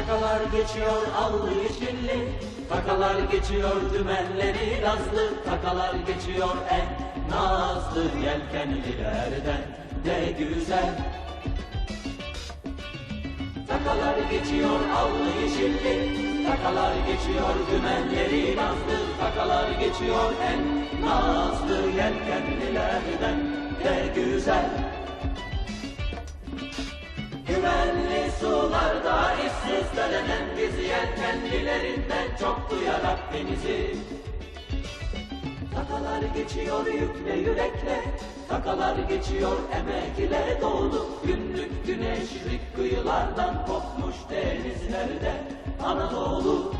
Takalar geçiyor allı yeşilli. Takalar geçiyor dümenleri nazlı Takalar geçiyor en nazlı Yelkenlilerden de güzel. Takalar geçiyor allı yeşilli. Takalar geçiyor dümenleri nazlı Takalar geçiyor en nazlı Yelkenlilerden de güzel bizi yelkenlilerinden çok duyarak denizi. Takalar geçiyor yükle yürekle. Takalar geçiyor emek ile dolu Günlük güneşlik kıyılardan kopmuş denizlerde. Anadolu.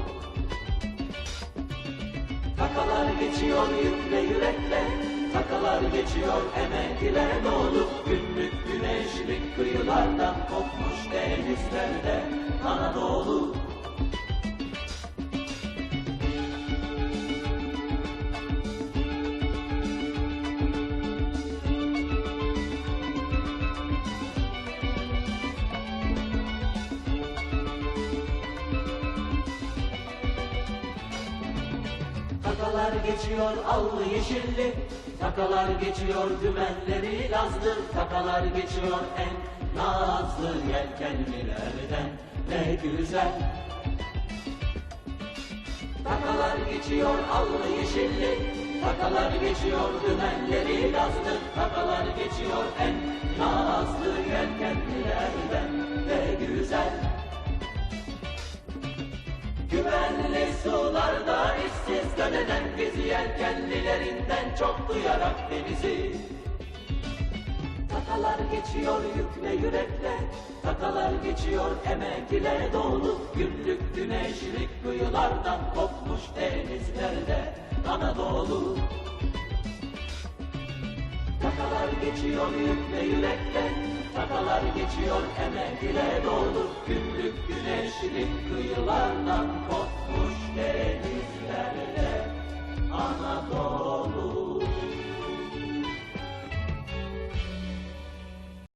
Takalar geçiyor yükle yürekle. Takalar geçiyor emek ile dolu Günlük güneşlik kıyılardan kopmuş denizlerde. Anadolu Takalar geçiyor allı yeşilli. Takalar geçiyor dümenleri lazlı Takalar geçiyor en nazlı yelkenlilerden Ne güzel. Takalar geçiyor allı yeşilli. Takalar geçiyor dümenleri lazlı Takalar geçiyor en nazlı Güvenli sularda işsiz. Dönenen bizi yelkenlilerinden çok duyarak denizi. Takalar geçiyor yükle yürekle. Takalar geçiyor emek ile dolu Günlük güneşlik kıyılardan kopmuş denizlerde. Anadolu. Takalar geçiyor yükle yürekle. Takalar geçiyor emek ile dolu Günlük güneşlik kıyılardan